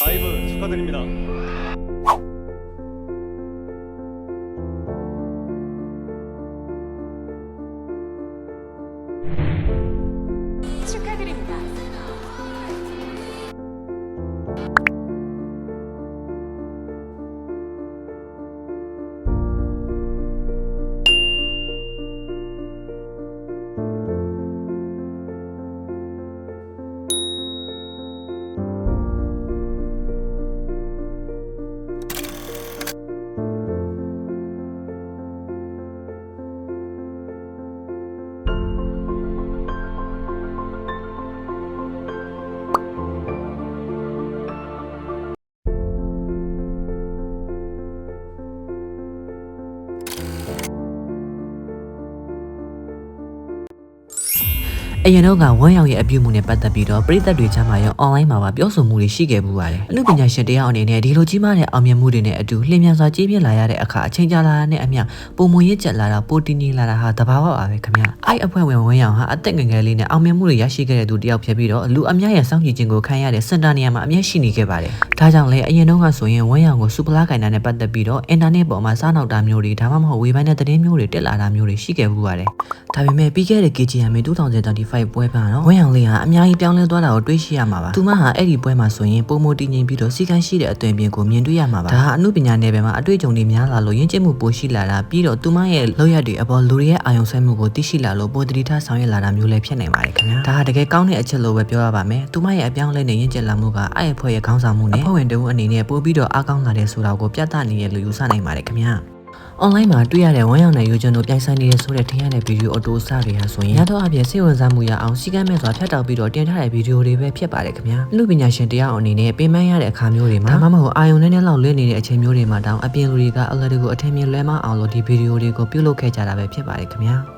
아이브 축하드립니다. အရင်တော့ကဝမ်းရောက်ရဲ့အပြုမှုနဲ့ပတ်သက်ပြီးတော့ပြည်သက်တွေချမ်းမှာရော online မှာပါပြောဆိုမှုတွေရှိခဲ့မှုပါတယ်။အမှုပညာရှင်တယောက်အနေနဲ့ဒီလိုကြီးမားတဲ့အောင်မြင်မှုတွေနဲ့အတူလျင်မြန်စွာကြီးပြင်းလာရတဲ့အခါအချိန်ကြာလာတာနဲ့အမျှပုံမွေရစ်ကျက်လာတာပိုတင်းကြီးလာတာဟာတဘာဝပါပဲခင်ဗျ။အဲ့အဖွဲ့ဝင်ဝမ်းရောက်ဟာအသက်ငယ်ငယ်လေးနဲ့အောင်မြင်မှုတွေရရှိခဲ့တဲ့သူတယောက်ဖြစ်ပြီးတော့လူအများရဲ့စောင့်ကြည့်ခြင်းကိုခံရတဲ့စင်တာနေရာမှာအမျက်ရှိနေခဲ့ပါတယ်။ဒါကြောင့်လည်းအရင်တော့ကဆိုရင်ဝမ်းရောက်ကိုစူပလာကင်တာနဲ့ပတ်သက်ပြီးတော့အင်တာနက်ပေါ်မှာစားနောက်တာမျိုးတွေဒါမှမဟုတ်ဝေဖန်တဲ့သတင်းမျိုးတွေတက်လာတာမျိုးတွေရှိခဲ့မှုပါတယ်။ဒါပေမဲ့ပြီးခဲ့တဲ့ KGM 2025ပွဲပန်းတော့ဝမ်းရောင်လေးဟာအများကြီးပြောင်းလဲသွားတာကိုတွေ့ရှိရမှာပါ။သူမဟာအဲ့ဒီပွဲမှာဆိုရင်ပုံမတည်ငြိမ်ပြီးတော့စီကန်းရှိတဲ့အသွင်ပြင်ကိုမြင်တွေ့ရမှာပါ။ဒါဟာအမှုပညာနယ်ပယ်မှာအတွေ့အကြုံတွေများလာလို့ယဉ်ကျေးမှုပိုရှိလာတာပြီးတော့သူမရဲ့လောက်ရတွေအပေါ်လူတွေရဲ့အာရုံစိုက်မှုကိုသိရှိလာလို့ပိုတတိထားဆောင်ရွက်လာတာမျိုးလည်းဖြစ်နိုင်ပါတယ်ခင်ဗျာ။ဒါဟာတကယ်ကောင်းတဲ့အချက်လို့ပဲပြောရပါမယ်။သူမရဲ့အပြောင်းအလဲနဲ့ယဉ်ကျေးလာမှုကအဲ့အဖွဲ့ရဲ့ခေါင်းဆောင်မှုနဲ့အဖွဲ့ဝင်တဦးအနေနဲ့ပို့ပြီးတော့အားကောင်းလာတဲ့ဆိုတာကိုပြသနေရလို့ယူဆနိုင်ပါတယ်ခင်ဗျာ။ online မှာတွေ့ရတဲ့ဝမ်းရောင်တဲ့ user တို့ပြိုင်ဆိုင်နေတဲ့ဆိုတဲ့ထင်ရတဲ့ဗီဒီယိုအတူအစတွေဟာဆိုရင်ရတော့အပြင်စိတ်ဝင်စားမှုရအောင်စီကမ်းမဲ့စွာဖြတ်တောက်ပြီးတော့တင်ထားတဲ့ဗီဒီယိုတွေပဲဖြစ်ပါတယ်ခင်ဗျာလူပညာရှင်တရားအနေနဲ့ပြင်ပန်းရတဲ့အခါမျိုးတွေမှာဒါမှမဟုတ်အာယုံနဲ့နဲ့လောက်လွှဲနေတဲ့အချိန်မျိုးတွေမှာတောင်အပြင်လူတွေကအလတ်တကူအထင်မြင်လွဲမအောင်လို့ဒီဗီဒီယိုတွေကိုပြုလုပ်ခဲ့ကြတာပဲဖြစ်ပါတယ်ခင်ဗျာ